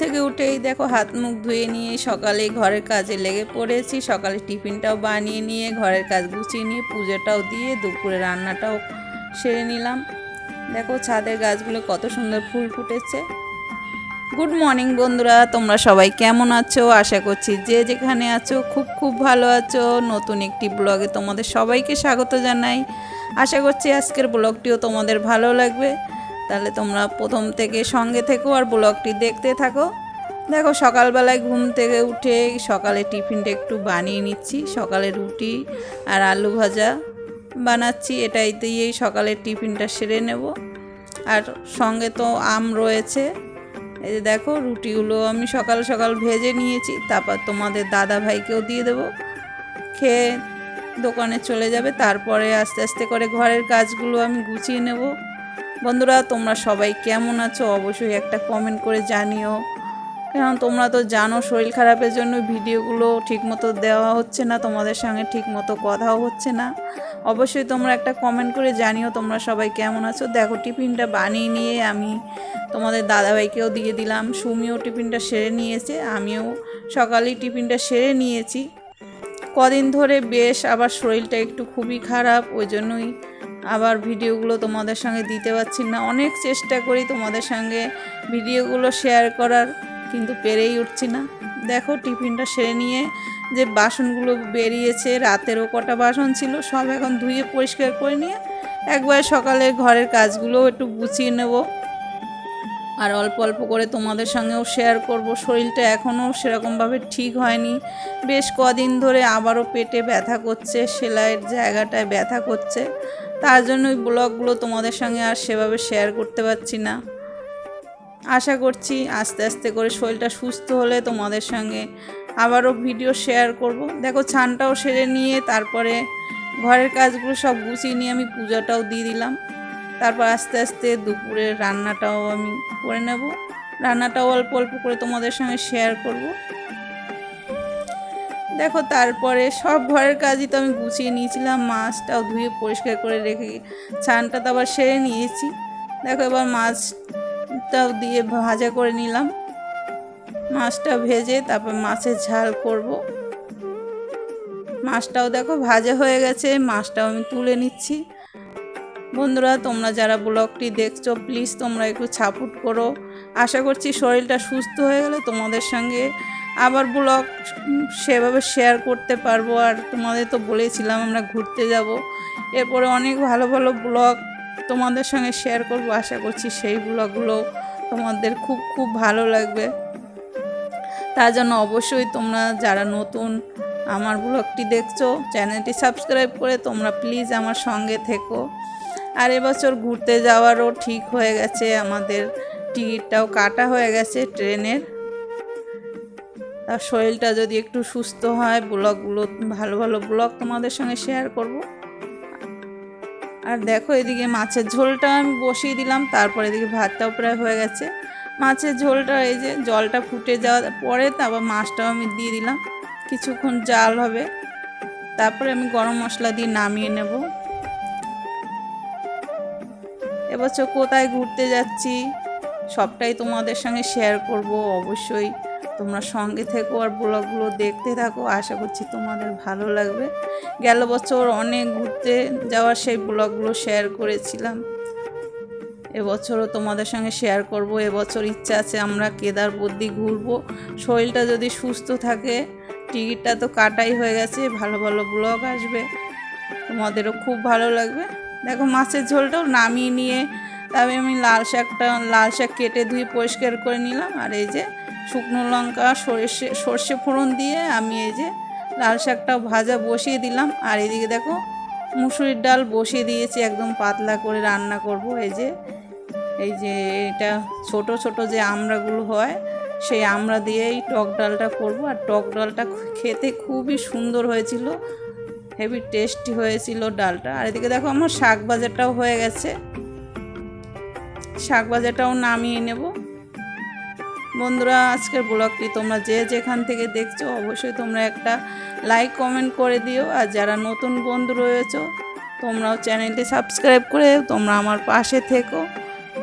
থেকে উঠেই দেখো হাত মুখ ধুয়ে নিয়ে সকালে ঘরের কাজে লেগে পড়েছি। সকালে টিফিনটাও বানিয়ে নিয়ে ঘরের কাজ গুছিয়ে নিয়ে পুজোটাও দিয়ে দুপুরে রান্নাটাও সেরে নিলাম। দেখো ছাদের গাছগুলো কত সুন্দর ফুল ফুটেছে। গুড মর্নিং বন্ধুরা, তোমরা সবাই কেমন আছো? আশা করছি যে যেখানে আছো খুব খুব ভালো আছো। নতুন একটি ব্লগে তোমাদের সবাইকে স্বাগত জানাই। আশা করছি আজকের ব্লগটিও তোমাদের ভালো লাগবে। তাহলে তোমরা প্রথম থেকে সঙ্গে থেকো আর ব্লগটি দেখতে থাকো। দেখো, সকালবেলায় ঘুম থেকে উঠে সকালে টিফিনটা একটু বানিয়ে নিচ্ছি। সকালে রুটি আর আলু ভাজা বানাচ্ছি। এটাই দিয়েই সকালের টিফিনটা সেরে নেব। আর সঙ্গে তো আম রয়েছে। এই যে দেখো, রুটিগুলো আমি সকাল সকাল ভেজে নিয়েছি। তারপর তোমাদের দাদা ভাইকেও দিয়ে দেবো। খেয়ে দোকানে চলে যাবে। তারপরে আস্তে আস্তে করে ঘরের কাজগুলো আমি গুছিয়ে নেব। বন্ধুরা, তোমরা সবাই কেমন আছো? অবশ্যই একটা কমেন্ট করে জানিও। কারণ তোমরা তো জানো, শরীর খারাপের জন্য ভিডিওগুলো ঠিকমতো দেওয়া হচ্ছে না, তোমাদের সঙ্গে ঠিকমতো কথাও হচ্ছে না। অবশ্যই তোমরা একটা কমেন্ট করে জানিও, তোমরা সবাই কেমন আছো? দেখো, টিফিনটা বানিয়ে নিয়ে আমি তোমাদের দাদাভাইকেও দিয়ে দিলাম। সুমিও টিফিনটা সেরে নিয়েছে, আমিও সকালেই টিফিনটা সেরে নিয়েছি। কদিন ধরে বেশ, আবার শরীরটা একটু খুবই খারাপ, ওই জন্যই আবার ভিডিওগুলো তোমাদের সঙ্গে দিতে পারছি না। অনেক চেষ্টা করি তোমাদের সঙ্গে ভিডিওগুলো শেয়ার করার, কিন্তু পেরেই উঠছি না। দেখো, টিফিনটা সেরে নিয়ে যে বাসনগুলো বেরিয়েছে, রাতেরও কটা বাসন ছিল, সব এখন ধুয়ে পরিষ্কার করে নিয়ে একবার সকালে ঘরের কাজগুলোও একটু গুছিয়ে নেব। আর অল্প অল্প করে তোমাদের সঙ্গেও শেয়ার করব। শরীরটা এখনও সেরকমভাবে ঠিক হয়নি। বেশ কদিন ধরে আবারও পেটে ব্যথা করছে, সেলাইয়ের জায়গাটায় ব্যথা করছে। তার জন্য ওই ব্লগগুলো তোমাদের সঙ্গে আর সেভাবে শেয়ার করতে পারছি না। আশা করছি আস্তে আস্তে করে শরীরটা সুস্থ হলে তোমাদের সঙ্গে আবারও ভিডিও শেয়ার করব। দেখো ছানটাও সেরে নিয়ে তারপরে ঘরের কাজগুলো সব গুছিয়ে নিয়ে আমি পূজাটাও দিয়ে দিলাম। তারপর আস্তে আস্তে দুপুরের রান্নাটাও আমি করে নেব। রান্নাটাও অল্প অল্প করে তোমাদের সঙ্গে শেয়ার করব। দেখো তারপরে সব ঘরের কাজই তো আমি গুছিয়ে নিয়েছিলাম, মাছটাও ধুয়ে পরিষ্কার করে রেখে ছানটা তো আবার সেরে নিয়েছি। দেখো এবার মাছটাও দিয়ে ভাজা করে নিলাম। মাছটা ভেজে তারপর মাছের ঝাল করব। মাছটাও দেখো ভাজা হয়ে গেছে, মাছটাও আমি তুলে নিচ্ছি। বন্ধুরা, তোমরা যারা ব্লগটি দেখছ, প্লিজ তোমরা একটু সাপোর্ট করো। আশা করছি শরীরটা সুস্থ হয়ে গেলে তোমাদের সঙ্গে আবার ব্লগ সেভাবে শেয়ার করতে পারব। আর তোমাদের তো বলেছিলাম আমরা ঘুরতে যাব। এরপরে অনেক ভালো ভালো ব্লগ তোমাদের সঙ্গে শেয়ার করব। আশা করছি সেই ব্লগগুলো তোমাদের খুব খুব ভালো লাগবে। তার জন্য অবশ্যই তোমরা যারা নতুন আমার ব্লগটি দেখছ, চ্যানেলটি সাবস্ক্রাইব করে তোমরা প্লিজ আমার সঙ্গে থেকো। আর এবছর ঘুরতে যাওয়ারও ঠিক হয়ে গেছে। আমাদের টিকিটটাও কাটা হয়ে গেছে ট্রেনের। তার শরীরটা যদি একটু সুস্থ হয়, ব্লগগুলো, ভালো ভালো ব্লগ তোমাদের সঙ্গে শেয়ার করব। আর দেখো এদিকে মাছের ঝোলটা আমি বসিয়ে দিলাম, তারপর এদিকে ভাতটাও প্রায় হয়ে গেছে। মাছের ঝোলটা এই যে জলটা ফুটে যাওয়ার পরে তারপর মাছটাও আমি দিয়ে দিলাম। কিছুক্ষণ জাল হবে, তারপরে আমি গরম মশলা দিয়ে নামিয়ে নেব। এবছর কোথায় ঘুরতে যাচ্ছি, সবটাই তোমাদের সঙ্গে শেয়ার করব অবশ্যই। তোমরা সঙ্গে থেকো আর ব্লগগুলো দেখতে থাকো। আশা করছি তোমাদের ভালো লাগবে। গেল বছর অনেক ঘুরতে যাওয়ার সেই ব্লগগুলো শেয়ার করেছিলাম। এবছরও তোমাদের সঙ্গে শেয়ার করব। এবছর ইচ্ছা আছে আমরা কেদারবদ্দি ঘুরবো। শরীরটা যদি সুস্থ থাকে, টিকিটটা তো কাটাই হয়ে গেছে, ভালো ভালো ব্লগ আসবে। তোমাদেরও খুব ভালো লাগবে। দেখো মাছের ঝোলটাও নামিয়ে নিয়ে, তবে আমি লাল শাকটা, লাল শাক কেটে ধুয়ে পরিষ্কার করে নিলাম। আর এই যে শুকনো লঙ্কা, সর্ষে সর্ষে ফোড়ন দিয়ে আমি এই যে লাল শাকটা ভাজা বসিয়ে দিলাম। আর এদিকে দেখো মুসুরির ডাল বসিয়ে দিয়েছি, একদম পাতলা করে রান্না করব। এই যে এই যে এটা ছোট ছোট যে আমড়াগুলো হয়, সেই আমড়া দিয়েই টক ডালটা করব। আর টক ডালটা খেতে খুবই সুন্দর হয়েছিল, হেভি টেস্টি হয়েছিল ডালটা। আর এদিকে দেখো আমার শাক ভাজাটাও হয়ে গেছে, শাক ভাজাটাও নামিয়ে নেব। বন্ধুরা, আজকের ব্লগটি তোমরা যে যেখান থেকে দেখছ, অবশ্যই তোমরা একটা লাইক কমেন্ট করে দিও। আর যারা নতুন বন্ধু রয়েছো, তোমরাও চ্যানেলটি সাবস্ক্রাইব করে তোমরা আমার পাশে থেকো।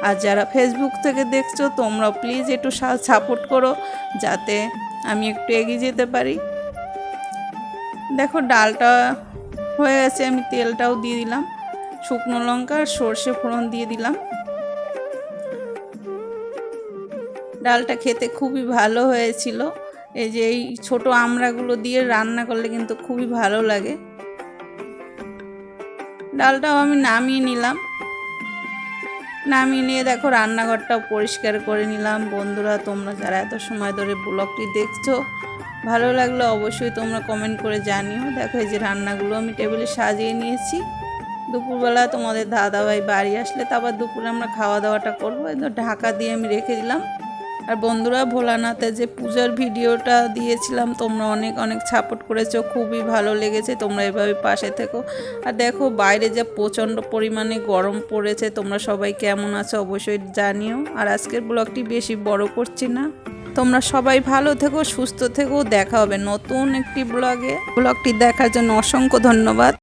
আর যারা ফেসবুক থেকে দেখছ তোমরা প্লিজ একটু সাপোর্ট করো, যাতে আমি একটু এগিয়ে যেতে পারি। দেখো, ডালটা হয়ে গেছে, আমি তেলটাও দিয়ে দিলাম। শুকনো লঙ্কা আর সর্ষে ফোড়ন দিয়ে দিলাম। ডালটা খেতে খুবই ভালো হয়েছিল। এই যে এই ছোটো আমড়াগুলো দিয়ে রান্না করলে কিন্তু খুবই ভালো লাগে। ডালটাও আমি নামিয়ে নিলাম। নামিয়ে নিয়ে দেখো রান্নাঘরটাও পরিষ্কার করে নিলাম। বন্ধুরা, তোমরা যারা এত সময় ধরে ব্লগটি দেখছ, ভালো লাগলে অবশ্যই তোমরা কমেন্ট করে জানিও। দেখো এই যে রান্নাগুলো আমি টেবিলে সাজিয়ে নিয়েছি। দুপুরবেলা তোমাদের দাদাভাই বাড়ি আসলে তারপর দুপুরে আমরা খাওয়া দাওয়াটা করব ঢাকা দিয়ে আমি রেখে দিলাম। আর বন্ধুরা ভোলানাথে যে পূজার ভিডিওটা দিয়েছিলাম, তোমরা অনেক অনেক সাপোর্ট করেছ, খুবই ভালো লেগেছে, তোমরা এভাবে পাশে থেকো। আর দেখো বাইরে যা প্রচণ্ড পরিমাণে গরম পড়েছে, তোমরা সবাই কেমন আছো অবশ্যই জানিও। আর আজকের ব্লগটি বেশি বড় করছি না। তোমরা সবাই ভালো থেকো, সুস্থ থেকো, দেখা হবে নতুন একটি ব্লগে। ব্লগটি দেখার জন্য অসংখ্য ধন্যবাদ।